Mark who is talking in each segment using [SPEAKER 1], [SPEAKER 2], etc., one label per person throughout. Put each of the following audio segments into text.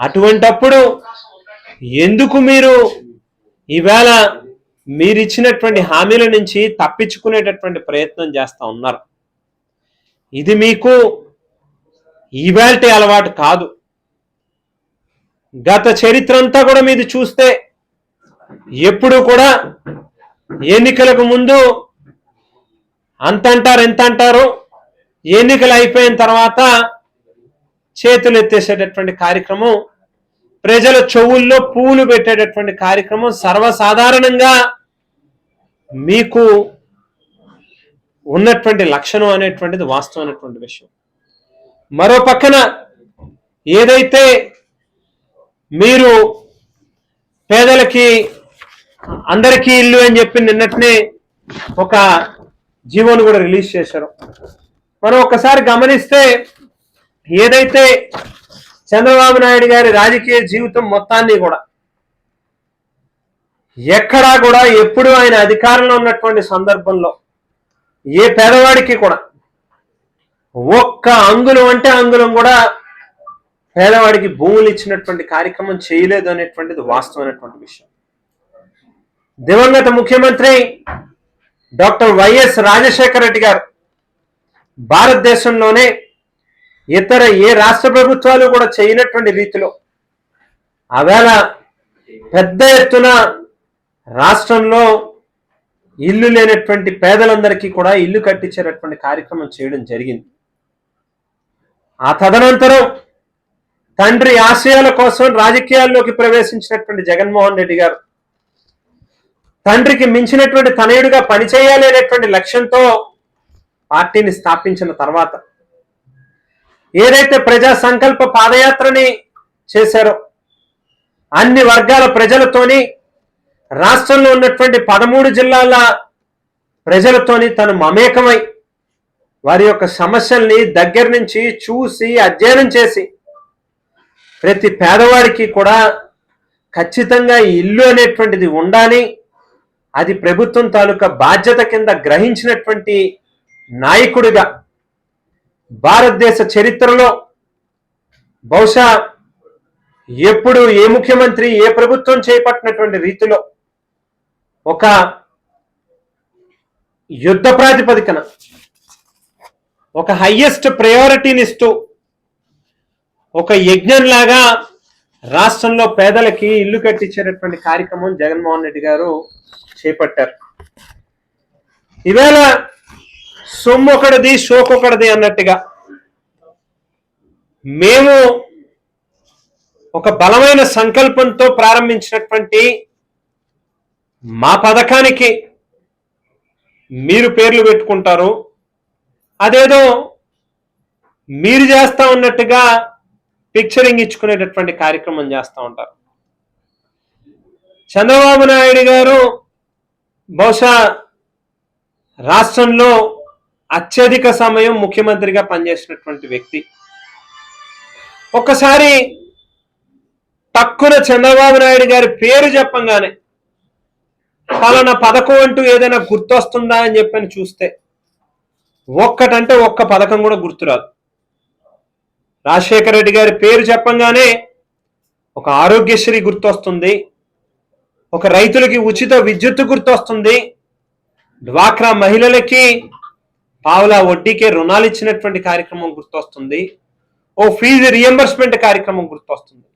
[SPEAKER 1] అటువంటప్పుడు ఎందుకు మీరు ఈవేళ మీరు ఇచ్చినటువంటి హామీల నుంచి తప్పించుకునేటటువంటి ప్రయత్నం చేస్తూ ఉన్నారు? ఇది మీకు ఈవేల్టి అలవాటు కాదు. గత చరిత్ర అంతా కూడా మీది చూస్తే ఎప్పుడు కూడా ఎన్నికలకు ముందు అంత అంటారు ఎంత అంటారు ఎన్నికలు అయిపోయిన తర్వాత చేతులు ఎత్తేసేటటువంటి కార్యక్రమం ప్రజల చెవుల్లో పూలు పెట్టేటటువంటి కార్యక్రమం సర్వసాధారణంగా మీకు ఉన్నటువంటి లక్షణం అనేటువంటిది వాస్తవమైనటువంటి విషయం. మరో పక్కన ఏదైతే మీరు పేదలకి అందరికీ ఇల్లు అని చెప్పి నిన్నటినే ఒక జీవోను కూడా రిలీజ్ చేశారు. మనం ఒకసారి గమనిస్తే ఏదైతే చంద్రబాబు నాయుడు గారి రాజకీయ జీవితం మొత్తాన్ని కూడా ఎక్కడా కూడా ఎప్పుడు ఆయన అధికారంలో ఉన్నటువంటి సందర్భంలో ఏ పేదవాడికి కూడా ఒక్క అంగుళం అంటే అంగుళం కూడా పేదవాడికి భూములు ఇచ్చినటువంటి కార్యక్రమం చేయలేదు అనేటువంటిది వాస్తవమైనటువంటి విషయం. దివంగత ముఖ్యమంత్రి డాక్టర్ వైఎస్ రాజశేఖర రెడ్డి గారు భారతదేశంలోనే ఇతర ఏ రాష్ట్ర ప్రభుత్వాలు కూడా చేయనటువంటి రీతిలో ఆవేళ పెద్ద ఎత్తున రాష్ట్రంలో ఇల్లు లేనటువంటి పేదలందరికీ కూడా ఇల్లు కట్టించేటటువంటి కార్యక్రమం చేయడం జరిగింది. ఆ తదనంతరం తండ్రి ఆశయాల కోసం రాజకీయాల్లోకి ప్రవేశించినటువంటి జగన్మోహన్ రెడ్డి గారు తండ్రికి మించినటువంటి తనయుడిగా పనిచేయాలి అనేటువంటి లక్ష్యంతో పార్టీని స్థాపించిన తర్వాత ఏదైతే ప్రజా సంకల్ప పాదయాత్రని చేశారో అన్ని వర్గాల ప్రజలతోని రాష్ట్రంలో ఉన్నటువంటి పదమూడు జిల్లాల ప్రజలతోని తను మమేకమై వారి యొక్క సమస్యల్ని దగ్గర నుంచి చూసి అధ్యయనం చేసి ప్రతి పేదవాడికి కూడా ఖచ్చితంగా ఈ ఇల్లు అనేటువంటిది ఉండాలి. అది ప్రభుత్వం తాలూకా బాధ్యత కింద గ్రహించినటువంటి నాయకుడిగా భారతదేశ చరిత్రలో బహుశా ఎప్పుడు ఏ ముఖ్యమంత్రి ఏ ప్రభుత్వం చేపట్టినటువంటి రీతిలో ఒక యుద్ధ ప్రాతిపదికన ఒక హయ్యెస్ట్ ప్రయారిటీనిస్తూ ఒక యజ్ఞంలాగా రాష్ట్రంలో పేదలకి ఇల్లు కట్టించేటటువంటి కార్యక్రమం జగన్మోహన్ రెడ్డి గారు చేపట్టారు. ఈవేళ సొమ్ము ఒకటిది షోకొకటిది అన్నట్టుగా. మేము ఒక బలమైన సంకల్పంతో ప్రారంభించినటువంటి మా పథకానికి మీరు పేర్లు పెట్టుకుంటారు. అదేదో మీరు చేస్తా ఉన్నట్టుగా పిక్చరింగ్ ఇచ్చుకునేటటువంటి కార్యక్రమం చేస్తూ ఉంటారు. చంద్రబాబు నాయుడు గారు బహుశా రాష్ట్రంలో అత్యధిక సమయం ముఖ్యమంత్రిగా పనిచేసినటువంటి వ్యక్తి. ఒక్కసారి తక్కువ చంద్రబాబు నాయుడు గారి పేరు చెప్పంగానే పలానా పథకం అంటూ ఏదైనా గుర్తొస్తుందా అని చెప్పని చూస్తే ఒక్కటంటే ఒక్క పథకం కూడా గుర్తురాదు. రాజశేఖర రెడ్డి గారి పేరు చెప్పంగానే ఒక ఆరోగ్యశ్రీ గుర్తొస్తుంది ఒక రైతులకి ఉచిత విద్యుత్ గుర్తొస్తుంది డ్వాక్రా మహిళలకి పావులా వడ్డీకే రుణాలు ఇచ్చినటువంటి కార్యక్రమం గుర్తొస్తుంది. ఓ ఫీజు రియంబర్స్మెంట్ కార్యక్రమం గుర్తొస్తుంది.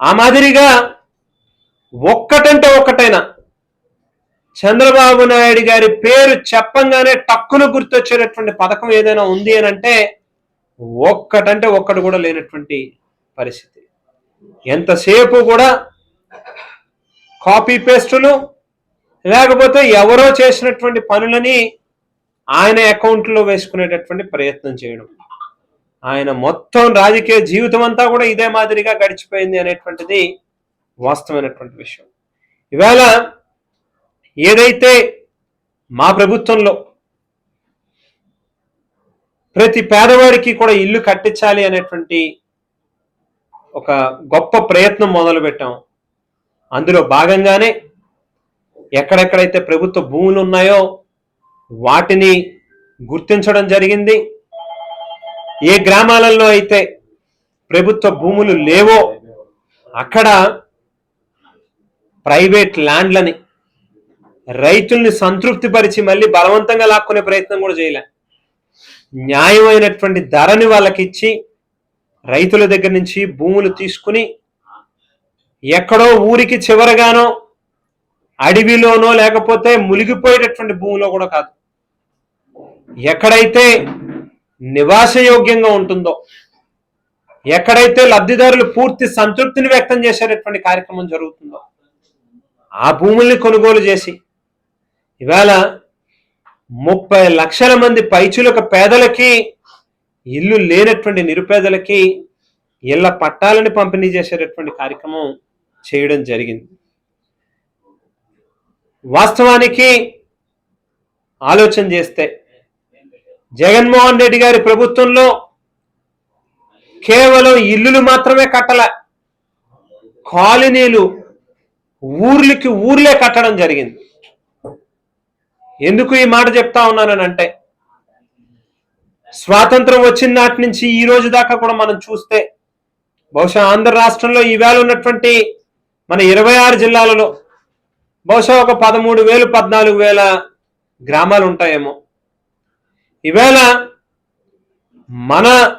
[SPEAKER 1] ఆ మాదిరిగా ఒక్కటంటే ఒక్కటైనా చంద్రబాబు నాయుడు గారి పేరు చెప్పంగానే టక్కును గుర్తొచ్చేటటువంటి పథకం ఏదైనా ఉంది అని అంటే ఒక్కటంటే ఒక్కటి కూడా లేనటువంటి పరిస్థితి. ఎంతసేపు కూడా కాపీ పేస్టులు లేకపోతే ఎవరో చేసినటువంటి పనులని ఆయన అకౌంట్లో వేసుకునేటటువంటి ప్రయత్నం చేయడం. ఆయన మొత్తం రాజకీయ జీవితం అంతా కూడా ఇదే మాదిరిగా గడిచిపోయింది అనేటువంటిది వాస్తవమైనటువంటి విషయం. ఇవాళ ఏదైతే మా ప్రభుత్వంలో ప్రతి పేదవాడికి కూడా ఇల్లు కట్టించాలి అనేటువంటి ఒక గొప్ప ప్రయత్నం మొదలుపెట్టాం. అందులో భాగంగానే ఎక్కడెక్కడైతే ప్రభుత్వ భూములు ఉన్నాయో వాటిని గుర్తించడం జరిగింది. ఏ గ్రామాలలో అయితే ప్రభుత్వ భూములు లేవో అక్కడ ప్రైవేట్ ల్యాండ్లని రైతుల్ని సంతృప్తిపరిచి మళ్ళీ బలవంతంగా లాక్కునే ప్రయత్నం కూడా చేయలే. న్యాయమైనటువంటి ధరని వాళ్ళకి ఇచ్చి రైతుల దగ్గర నుంచి భూములు తీసుకుని ఎక్కడో ఊరికి చివరగానో అడవిలోనో లేకపోతే మునిగిపోయేటటువంటి భూమిలో కూడా కాదు. ఎక్కడైతే నివాసయోగ్యంగా ఉంటుందో ఎక్కడైతే లబ్ధిదారులు పూర్తి సంతృప్తిని వ్యక్తం చేసేటటువంటి కార్యక్రమం జరుగుతుందో ఆ భూముల్ని కొనుగోలు చేసి ఇవాళ ముప్పై లక్షల మంది పైచులకు పేదలకి ఇల్లు లేనటువంటి నిరుపేదలకి ఇళ్ళ పట్టాలని పంపిణీ చేసేటటువంటి కార్యక్రమం చేయడం జరిగింది. వాస్తవానికి ఆలోచన చేస్తే జగన్మోహన్ రెడ్డి గారి ప్రభుత్వంలో కేవలం ఇల్లులు మాత్రమే కట్టల. కాలనీలు ఊర్లకి ఊర్లే కట్టడం జరిగింది. ఎందుకు ఈ మాట చెప్తా ఉన్నానంటే స్వాతంత్రం వచ్చిన నాటి నుంచి ఈ రోజు దాకా కూడా మనం చూస్తే బహుశా ఆంధ్ర రాష్ట్రంలో ఈవేళ ఉన్నటువంటి మన ఇరవై ఆరు జిల్లాలలో బహుశా ఒక పదమూడు వేలు పద్నాలుగు వేల గ్రామాలు ఉంటాయేమో. ఈవేళ మన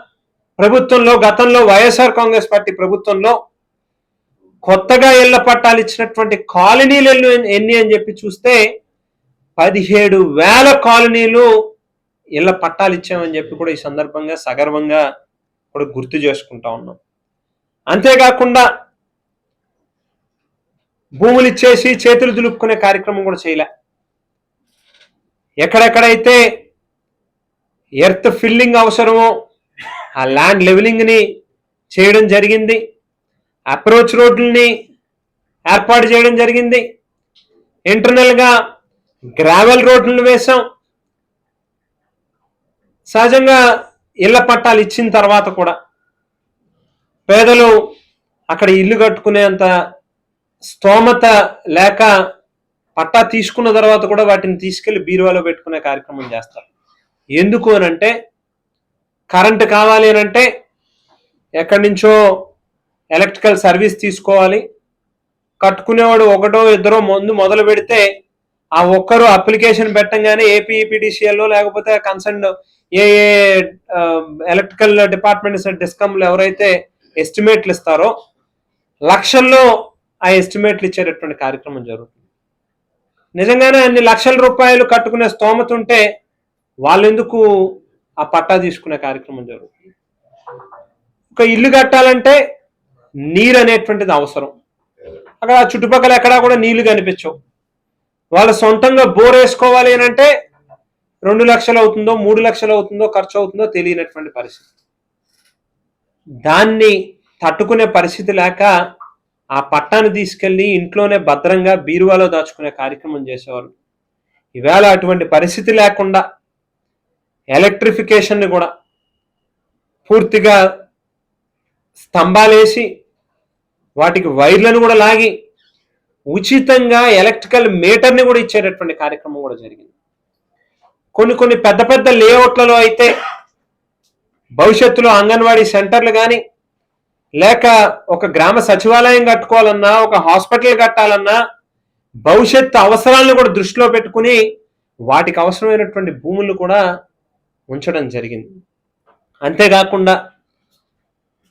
[SPEAKER 1] ప్రభుత్వంలో గతంలో వైఎస్ఆర్ కాంగ్రెస్ పార్టీ ప్రభుత్వంలో కొత్తగా ఇళ్ళ పట్టాలు ఇచ్చినటువంటి కాలనీలు ఎన్ని- అని చెప్పి చూస్తే పదిహేడు వేల కాలనీలు ఇళ్ళ పట్టాలు ఇచ్చామని చెప్పి కూడా ఈ సందర్భంగా సగర్వంగా కూడా గుర్తు చేసుకుంటా ఉన్నాం. అంతేకాకుండా భూములు ఇచ్చేసి చేతులు దులుపుకునే కార్యక్రమం కూడా చేయలే. ఎక్కడెక్కడైతే ఎర్త్ ఫిల్లింగ్ అవసరమో ఆ ల్యాండ్ లెవెలింగ్ని చేయడం జరిగింది. అప్రోచ్ రోడ్లని ఏర్పాటు చేయడం జరిగింది. ఇంటర్నల్గా గ్రావెల్ రోడ్లను వేసాం సహజంగా ఇళ్ళ పట్టాలు ఇచ్చిన తర్వాత కూడా పేదలు అక్కడ ఇల్లు కట్టుకునేంత స్తోమత లేక పట్టా తీసుకున్న తర్వాత కూడా వాటిని తీసుకెళ్ళి బీరువాలో పెట్టుకునే కార్యక్రమం చేస్తారు. ఎందుకు అని అంటే కరెంటు కావాలి అని అంటే ఎక్కడి నుంచో ఎలక్ట్రికల్ సర్వీస్ తీసుకోవాలి. కట్టుకునేవాడు ఒకటో ఇద్దరో ముందు మొదలు పెడితే ఆ ఒక్కరు అప్లికేషన్ పెట్టంగానే ఏపీఈపీడీసీఎల్లో లేకపోతే కన్సర్న్ ఏ ఏ ఎలక్ట్రికల్ డిపార్ట్మెంట్స్ డిస్కమ్లు ఎవరైతే ఎస్టిమేట్లు ఇస్తారో లక్షల్లో ఆ ఎస్టిమేట్లు ఇచ్చేటటువంటి కార్యక్రమం జరుగుతుంది. నిజంగానే అన్ని లక్షల రూపాయలు కట్టుకునే స్తోమత ఉంటే వాళ్ళెందుకు ఆ పట్టా తీసుకునే కార్యక్రమం జరుగుతుంది? ఒక ఇల్లు కట్టాలంటే నీరు అనేటువంటిది అవసరం. అక్కడ చుట్టుపక్కల ఎక్కడా కూడా నీళ్ళు కనిపించవు. వాళ్ళు సొంతంగా బోర్ వేసుకోవాలి అని అంటే రెండు లక్షలు అవుతుందో మూడు లక్షలు అవుతుందో ఖర్చు అవుతుందో తెలియనటువంటి పరిస్థితి. దాన్ని తట్టుకునే పరిస్థితి లేక ఆ పట్టాన్ని తీసుకెళ్ళి ఇంట్లోనే భద్రంగా బీరువాలో దాచుకునే కార్యక్రమం చేసేవారు ఈవేళ అటువంటి పరిస్థితి లేకుండా ఎలక్ట్రిఫికేషన్ని కూడా పూర్తిగా స్తంభాలేసి వాటికి వైర్లను కూడా లాగి ఉచితంగా ఎలక్ట్రికల్ మీటర్ని కూడా ఇచ్చేటటువంటి కార్యక్రమం కూడా జరిగింది. కొన్ని కొన్ని పెద్ద పెద్ద లేఅవుట్లలో అయితే భవిష్యత్తులో అంగన్వాడీ సెంటర్లు కానీ లేక ఒక గ్రామ సచివాలయం కట్టుకోవాలన్నా ఒక హాస్పిటల్ కట్టాలన్నా భవిష్యత్తు అవసరాలను కూడా దృష్టిలో పెట్టుకుని వాటికి అవసరమైనటువంటి భూములు కూడా ఉంచడం జరిగింది. అంతేకాకుండా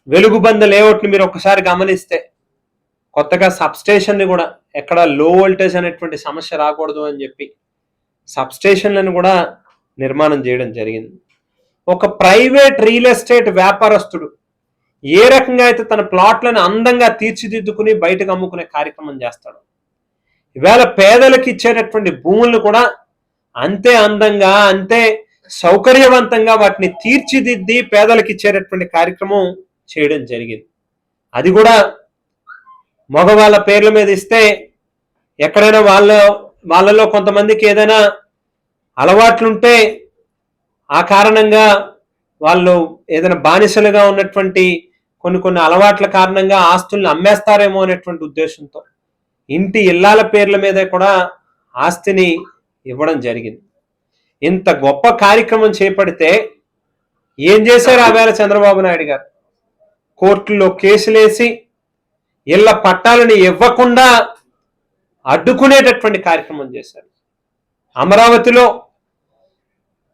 [SPEAKER 1] వెలుగుబంద లేఅవుట్ని మీరు ఒకసారి గమనిస్తే కొత్తగా సబ్స్టేషన్ని కూడా ఎక్కడ లో వోల్టేజ్ అనేటువంటి సమస్య రాకూడదు అని చెప్పి సబ్స్టేషన్లను కూడా నిర్మాణం చేయడం జరిగింది. ఒక ప్రైవేట్ రియల్ ఎస్టేట్ వ్యాపారస్తుడు ఏ రకంగా అయితే తన ప్లాట్లను అందంగా తీర్చిదిద్దుకుని బయటకు అమ్ముకునే కార్యక్రమం చేస్తాడు ఇవాళ పేదలకు ఇచ్చేటటువంటి భూములను కూడా అంతే అందంగా అంతే సౌకర్యవంతంగా వాటిని తీర్చిదిద్ది పేదలకు ఇచ్చేటటువంటి కార్యక్రమం చేయడం జరిగింది. అది కూడా మగవాళ్ళ పేర్ల మీద ఇస్తే ఎక్కడైనా వాళ్ళ వాళ్ళలో కొంతమందికి ఏదైనా అలవాట్లుంటే ఆ కారణంగా వాళ్ళు ఏదైనా బానిసలుగా ఉన్నటువంటి కొన్ని కొన్ని అలవాట్ల కారణంగా ఆస్తుల్ని అమ్మేస్తారేమో అనేటువంటి ఉద్దేశంతో ఇంటి ఇల్లాల పేర్ల మీద కూడా ఆస్తిని ఇవ్వడం జరిగింది. ఇంత గొప్ప కార్యక్రమం చేపడితే ఏం చేశారు ఆ వేళ చంద్రబాబు నాయుడు గారు? కోర్టుల్లో కేసులేసి ఇళ్ళ పట్టాలని ఇవ్వకుండా అడ్డుకునేటటువంటి కార్యక్రమం చేశారు. అమరావతిలో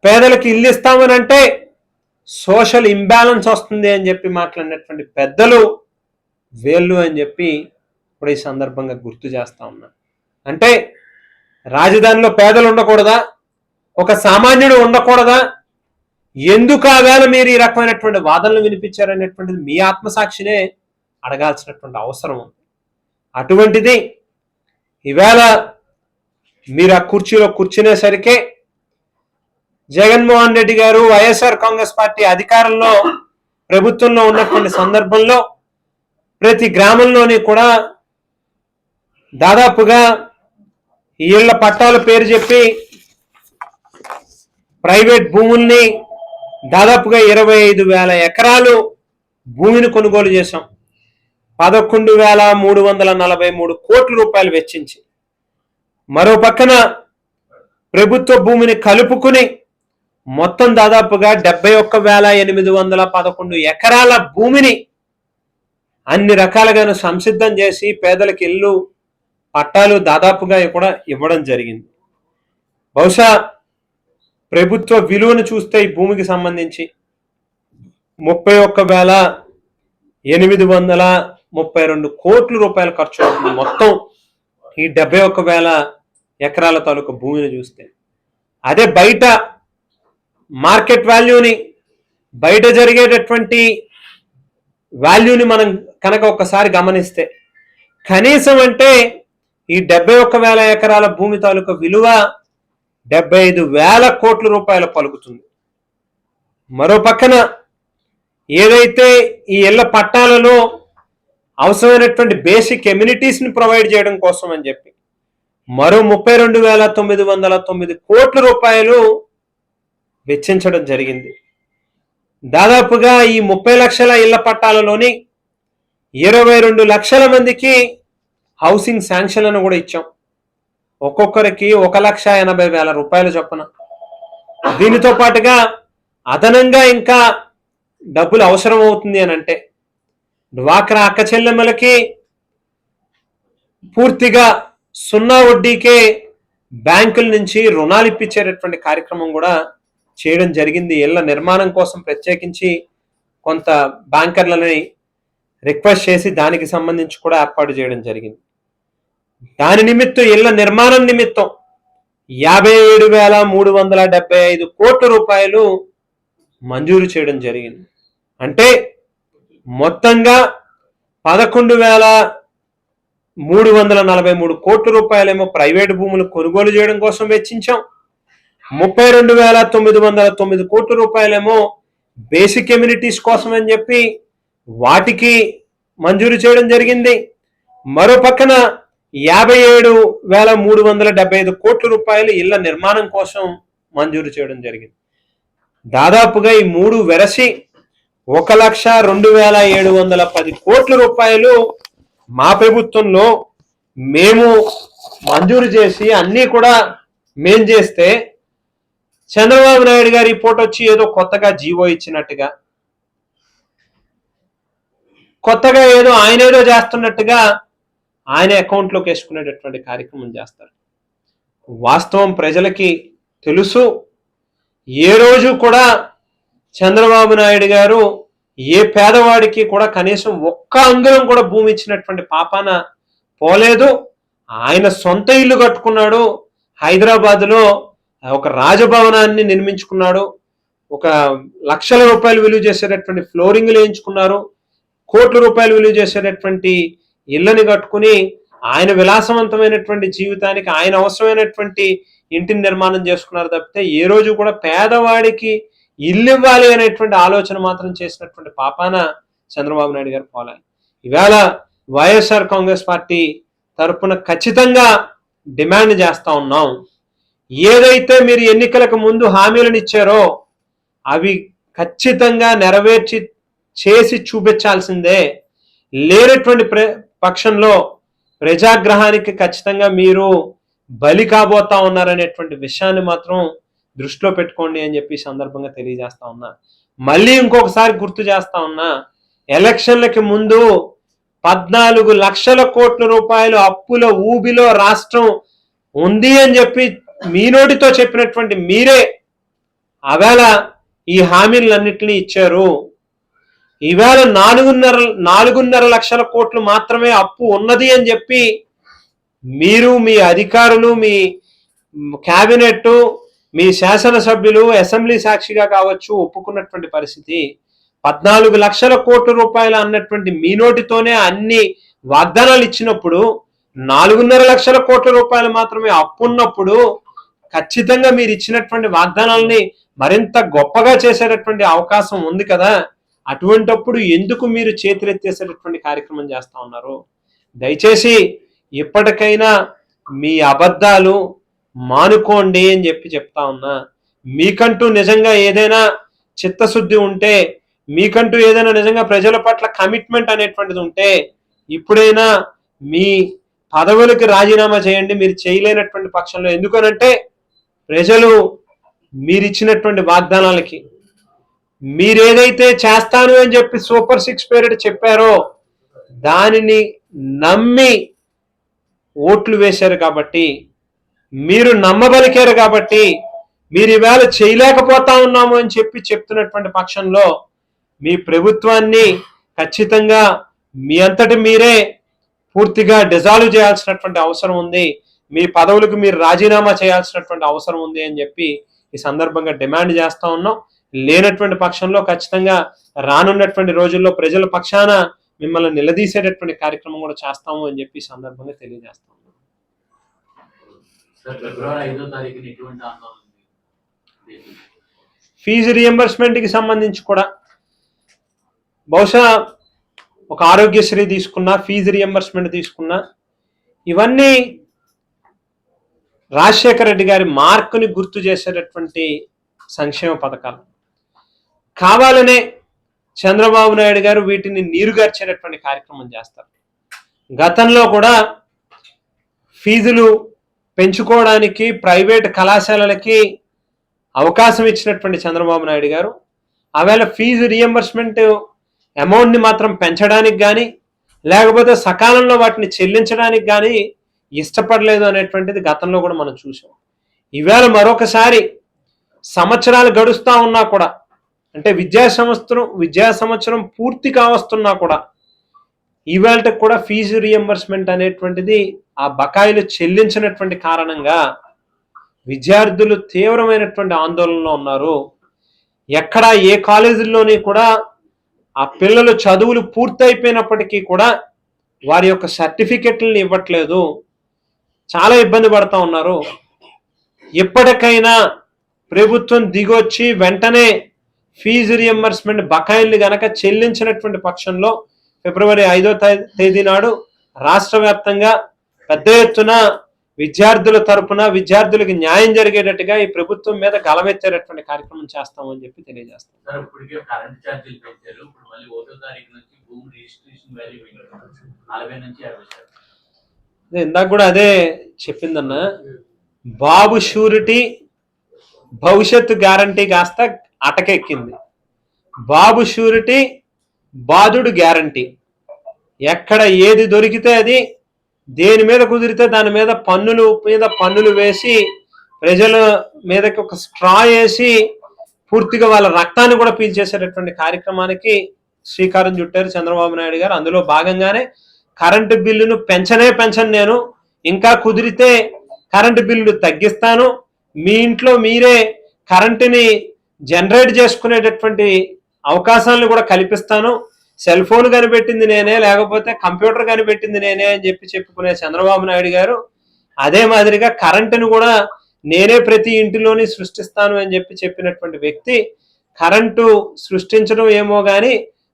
[SPEAKER 1] పేదలకు ఇల్లు ఇస్తామనంటే సోషల్ ఇంబ్యాలెన్స్ వస్తుంది అని చెప్పి మాట్లాడినటువంటి పెద్దలు వేళ్ళు అని చెప్పి ఇప్పుడు ఈ సందర్భంగా గుర్తు చేస్తా ఉన్నా. అంటే రాజధానిలో పేదలు ఉండకూడదా? ఒక సామాన్యుడు ఉండకూడదా? ఎందుకు ఆవేళ మీరు ఈ రకమైనటువంటి వాదనలు వినిపించారనేటువంటిది మీ ఆత్మసాక్షినే అడగాల్సినటువంటి అవసరం ఉంది. అటువంటిది ఈవేళ మీరు ఆ కుర్చీలో కూర్చునేసరికే జగన్మోహన్ రెడ్డి గారు వైఎస్ఆర్ కాంగ్రెస్ పార్టీ అధికారంలో ప్రభుత్వంలో ఉన్నటువంటి సందర్భంలో ప్రతి గ్రామంలోని కూడా దాదాపుగా ఈ ఇళ్ళ పట్టాల పేరు చెప్పి ప్రైవేట్ భూముల్ని దాదాపుగా ఇరవై ఐదు వేల ఎకరాలు భూమిని కొనుగోలు చేశాం. పదకొండు వేల మూడు వందల నలభై మూడు కోట్ల రూపాయలు వెచ్చించి. మరో పక్కన ప్రభుత్వ భూమిని కలుపుకుని మొత్తం దాదాపుగా డెబ్బై ఒక్క వేల ఎనిమిది వందల పదకొండు ఎకరాల భూమిని అన్ని రకాలుగాను సంసిద్ధం చేసి పేదలకు ఇల్లు పట్టాలు దాదాపుగా కూడా ఇవ్వడం జరిగింది. బహుశా ప్రభుత్వ విలువను చూస్తే ఈ భూమికి సంబంధించి ముప్పై ఒక్క వేల ఎనిమిది వందల ముప్పై రెండు కోట్ల రూపాయలు ఖర్చు అవుతుంది మొత్తం ఈ డెబ్బై ఒక్క వేల ఎకరాల తాలూకు భూమిని చూస్తే. అదే బయట మార్కెట్ వాల్యూని బయట జరిగేటటువంటి వాల్యూని మనం కనుక ఒక్కసారి గమనిస్తే కనీసం అంటే ఈ డెబ్బై ఒక్క వేల ఎకరాల భూమి తాలూకా విలువ డెబ్బై ఐదు వేల కోట్ల రూపాయలు పలుకుతుంది. మరో పక్కన ఏదైతే ఈ ఇళ్ళ పట్టాలలో అవసరమైనటువంటి బేసిక్ ఎమ్యూనిటీస్ని ప్రొవైడ్ చేయడం కోసం అని చెప్పి మరో ముప్పై రెండు వేల తొమ్మిది వందల తొమ్మిది కోట్ల రూపాయలు వెచ్చించడం జరిగింది. దాదాపుగా ఈ ముప్పై లక్షల ఇళ్ళ పట్టాలలోని ఇరవై రెండు లక్షల మందికి హౌసింగ్ శాంక్షన్లను కూడా ఇచ్చాం. ఒక్కొక్కరికి ఒక లక్ష ఎనభై వేల రూపాయల చొప్పున. దీనితో పాటుగా అదనంగా ఇంకా డబ్బులు అవసరం అవుతుంది అని అంటే డ్వాక్రా అక్క చెల్లెమ్మలకి పూర్తిగా సున్నా వడ్డీకే బ్యాంకుల నుంచి రుణాలు ఇప్పించేటటువంటి కార్యక్రమం కూడా చేయడం జరిగింది. ఇళ్ళ నిర్మాణం కోసం ప్రత్యేకించి కొంత బ్యాంకర్లని రిక్వెస్ట్ చేసి దానికి సంబంధించి కూడా ఏర్పాటు చేయడం జరిగింది. దాని నిమిత్తం ఇళ్ళ నిర్మాణం నిమిత్తం యాభై ఏడు వేల మూడు వందల డెబ్బై ఐదు కోట్ల రూపాయలు మంజూరు చేయడం జరిగింది. అంటే మొత్తంగా పదకొండు వేల మూడు వందల నలభై మూడు కోట్ల రూపాయలేమో ప్రైవేటు భూములు కొనుగోలు చేయడం కోసం వెచ్చించాం. ముప్పై రెండు వేల తొమ్మిది వందల తొమ్మిది కోట్ల రూపాయలేమో బేసిక్ ఎమ్యూనిటీస్ కోసం అని చెప్పి వాటికి మంజూరు చేయడం జరిగింది. మరో పక్కన యాభై ఏడు వేల మూడు వందల డెబ్బై ఐదు కోట్ల రూపాయలు ఇళ్ళ నిర్మాణం కోసం మంజూరు చేయడం జరిగింది. దాదాపుగా ఈ మూడు వెరసి ఒక లక్ష రెండు వేల ఏడు వందల పది కోట్ల రూపాయలు మా ప్రభుత్వంలో మేము మంజూరు చేసి అన్నీ కూడా మేం చేస్తే చంద్రబాబు నాయుడు గారి రిపోర్ట్ వచ్చి ఏదో కొత్తగా జీవో ఇచ్చినట్టుగా కొత్తగా ఏదో ఆయన ఏదో చేస్తున్నట్టుగా ఆయన అకౌంట్లోకి వేసుకునేటటువంటి కార్యక్రమం చేస్తారు. వాస్తవం ప్రజలకి తెలుసు. ఏ రోజు కూడా చంద్రబాబు నాయుడు గారు ఏ పేదవాడికి కూడా కనీసం ఒక్క అంగుళం కూడా భూమి ఇచ్చినటువంటి పాపాన పోలేదు. ఆయన సొంత ఇల్లు కట్టుకున్నాడు. హైదరాబాద్లో ఒక రాజభవనాన్ని నిర్మించుకున్నాడు. ఒక లక్షల రూపాయలు విలువ చేసేటటువంటి ఫ్లోరింగ్లు వేయించుకున్నారు. కోట్ల రూపాయలు విలువ చేసేటటువంటి ఇళ్ళని కట్టుకుని ఆయన విలాసవంతమైనటువంటి జీవితానికి ఆయన అవసరమైనటువంటి ఇంటిని నిర్మాణం చేసుకున్నారు తప్పితే ఏ రోజు కూడా పేదవాడికి ఇల్లు ఇవ్వాలి అనేటువంటి ఆలోచన మాత్రం చేసినటువంటి పాపాన చంద్రబాబు నాయుడు గారు పోలే ఇవాళ వైఎస్ఆర్ కాంగ్రెస్ పార్టీ తరపున ఖచ్చితంగా డిమాండ్ చేస్తా ఉన్నాం. ఏదైతే మీరు ఎన్నికలకు ముందు హామీలను ఇచ్చారో అవి ఖచ్చితంగా నెరవేర్చి చేసి చూపించాల్సిందే. లేనటువంటి ప్ర పక్షంలో ప్రజాగ్రహానికి ఖచ్చితంగా మీరు బలి కాబోతా ఉన్నారనేటువంటి విషయాన్ని మాత్రం దృష్టిలో పెట్టుకోండి అని చెప్పి సందర్భంగా తెలియజేస్తా ఉన్నా. మళ్ళీ ఇంకొకసారి గుర్తు చేస్తా ఉన్నా ఎలక్షన్లకి ముందు పద్నాలుగు లక్షల కోట్ల రూపాయలు అప్పుల ఊబిలో రాష్ట్రం ఉంది అని చెప్పి మీ నోటితో చెప్పినటువంటి మీరే అవేళ ఈ హామీలన్నింటినీ ఇచ్చారు. ఈవేళ నాలుగున్నర నాలుగున్నర లక్షల కోట్లు మాత్రమే అప్పు ఉన్నది అని చెప్పి మీరు మీ అధికారులు మీ క్యాబినెట్ మీ శాసనసభ్యులు అసెంబ్లీ సాక్షిగా కావచ్చు ఒప్పుకున్నటువంటి పరిస్థితి. పద్నాలుగు లక్షల కోట్ల రూపాయలు అన్నటువంటి మీ నోటితోనే అన్ని వాగ్దానాలు ఇచ్చినప్పుడు నాలుగున్నర లక్షల కోట్ల రూపాయలు మాత్రమే అప్పు ఉన్నప్పుడు ఖచ్చితంగా మీరు ఇచ్చినటువంటి వాగ్దానాలని మరింత గొప్పగా చేసేటటువంటి అవకాశం ఉంది కదా. అటువంటప్పుడు ఎందుకు మీరు చేతులెత్తేసేటటువంటి కార్యక్రమం చేస్తూ ఉన్నారు? దయచేసి ఇప్పటికైనా మీ అబద్ధాలు మానుకోండి అని చెప్పి చెప్తా ఉన్నా. మీకంటూ నిజంగా ఏదైనా చిత్తశుద్ధి ఉంటే మీకంటూ ఏదైనా నిజంగా ప్రజల పట్ల కమిట్మెంట్ అనేటువంటిది ఉంటే ఇప్పుడైనా మీ పదవులకి రాజీనామా చేయండి మీరు చేయలేనటువంటి పక్షంలో. ఎందుకనంటే ప్రజలు మీరిచ్చినటువంటి వాగ్దానాలకి మీరేదైతే చేస్తాను అని చెప్పి సూపర్ సిక్స్ పీరియడ్ చెప్పారో దానిని నమ్మి ఓట్లు వేశారు కాబట్టి మీరు నమ్మబలికారు కాబట్టి మీరు ఈవేళ చేయలేకపోతా ఉన్నాము అని చెప్పి చెప్తున్నటువంటి పక్షంలో మీ ప్రభుత్వాన్ని ఖచ్చితంగా మీ అంతటి మీరే పూర్తిగా డిజాల్వ్ చేయాల్సినటువంటి అవసరం ఉంది. మీ పదవులకు మీరు రాజీనామా చేయాల్సినటువంటి అవసరం ఉంది అని చెప్పి ఈ సందర్భంగా డిమాండ్ చేస్తా ఉన్నాం. లేనటువంటి పక్షంలో ఖచ్చితంగా రానున్నటువంటి రోజుల్లో ప్రజల పక్షాన మిమ్మల్ని నిలదీసేటటువంటి కార్యక్రమం కూడా చేస్తాము అని చెప్పి సందర్భంగా తెలియజేస్తాం.
[SPEAKER 2] సార్ ఫిబ్రవరి ఐదో తారీఖున ఎటువంటి ఆందోళన ఉంది
[SPEAKER 1] ఫీజు రియంబర్స్మెంట్కి సంబంధించి కూడా బహుశా ఒక ఆరోగ్యశ్రీ తీసుకున్నా ఫీజు రియంబర్స్మెంట్ తీసుకున్నా ఇవన్నీ రాజశేఖర రెడ్డి గారి మార్కుని గుర్తు చేసేటటువంటి సంక్షేమ పథకాలు. కావాలనే చంద్రబాబు నాయుడు గారు వీటిని నీరుగార్చేటటువంటి కార్యక్రమం చేస్తారు. గతంలో కూడా ఫీజులు పెంచుకోవడానికి ప్రైవేట్ కళాశాలలకి అవకాశం ఇచ్చినటువంటి చంద్రబాబు నాయుడు గారు ఆవేళ ఫీజు రియంబర్స్మెంట్ అమౌంట్ని మాత్రం పెంచడానికి కానీ లేకపోతే సకాలంలో వాటిని చెల్లించడానికి కానీ ఇష్టపడలేదు అనేటువంటిది గతంలో కూడా మనం చూసాం. ఈవేళ మరొకసారి సంవత్సరాలు గడుస్తూ ఉన్నా కూడా అంటే విద్యా సంవత్సరం విద్యా సంవత్సరం పూర్తి కావస్తున్నా కూడా ఈవేళకి కూడా ఫీజు రియంబర్స్మెంట్ అనేటువంటిది ఆ బకాయిలు చెల్లించినటువంటి కారణంగా విద్యార్థులు తీవ్రమైనటువంటి ఆందోళనలో ఉన్నారు. ఎక్కడ ఏ కాలేజీల్లోని కూడా ఆ పిల్లలు చదువులు పూర్తయిపోయినప్పటికీ కూడా వారి యొక్క సర్టిఫికెట్లను ఇవ్వట్లేదు. చాలా ఇబ్బంది పడతా ఉన్నారు. ఎప్పటికైనా ప్రభుత్వం దిగొచ్చి వెంటనే ఫీజు రియంబర్స్మెంట్ బకాయిల్ని గనక చెల్లించినటువంటి పక్షంలో ఫిబ్రవరి ఐదో తేదీ నాడు రాష్ట్ర వ్యాప్తంగా పెద్ద ఎత్తున విద్యార్థుల తరపున విద్యార్థులకు న్యాయం జరిగేటట్టుగా ఈ ప్రభుత్వం మీద గలమెత్తేటటువంటి కార్యక్రమం చేస్తామని చెప్పి తెలియజేస్తాం. ఇందాక కూడా అదే చెప్పిందన్న బాబు షూరిటీ భవిష్యత్తు గ్యారంటీ కాస్త అటకెక్కింది. బాబు షూరిటీ బాధుడు గ్యారంటీ. ఎక్కడ ఏది దొరికితే అది దేని మీద కుదిరితే దాని మీద పన్నులు మీద పన్నులు వేసి ప్రజల మీదకి ఒక స్ట్రా వేసి పూర్తిగా వాళ్ళ రక్తాన్ని కూడా పీల్చేసేటటువంటి కార్యక్రమానికి శ్రీకారం చుట్టారు చంద్రబాబు నాయుడు గారు. అందులో భాగంగానే కరెంటు బిల్లును పెంచనే పెంచను నేను. ఇంకా కుదిరితే కరెంటు బిల్లు తగ్గిస్తాను. మీ ఇంట్లో మీరే కరెంటుని జనరేట్ చేసుకునేటటువంటి అవకాశాలను కూడా కల్పిస్తాను. సెల్ ఫోన్ కనిపెట్టింది నేనే లేకపోతే కంప్యూటర్ కనిపెట్టింది నేనే అని చెప్పి చెప్పుకునే చంద్రబాబు నాయుడు గారు అదే మాదిరిగా కరెంటును కూడా నేనే ప్రతి ఇంటిలోని సృష్టిస్తాను అని చెప్పి చెప్పినటువంటి వ్యక్తి కరెంటు సృష్టించడం ఏమో కానీ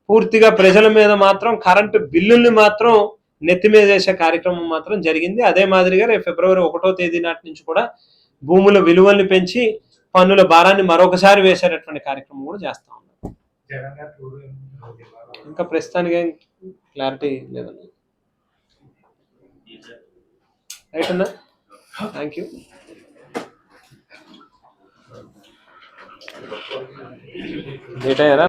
[SPEAKER 1] పూర్తిగా ప్రజల మీద మాత్రం కరెంటు బిల్లుల్ని మాత్రం నెత్తి మీద కార్యక్రమం మాత్రం జరిగింది. అదే మాదిరిగా రేపు ఫిబ్రవరి ఒకటో తేదీ నాటి నుంచి కూడా భూముల విలువల్ని పెంచి పన్నుల భారాన్ని మరొకసారి వేసేటటువంటి కార్యక్రమం కూడా చేస్తా ఉన్నారు ఇంకా ప్రస్తుతానికి ఏం క్లారిటీ లేదండి. రైట్ అన్నా? థ్యాంక్ యూ డేట్ అయ్యారా?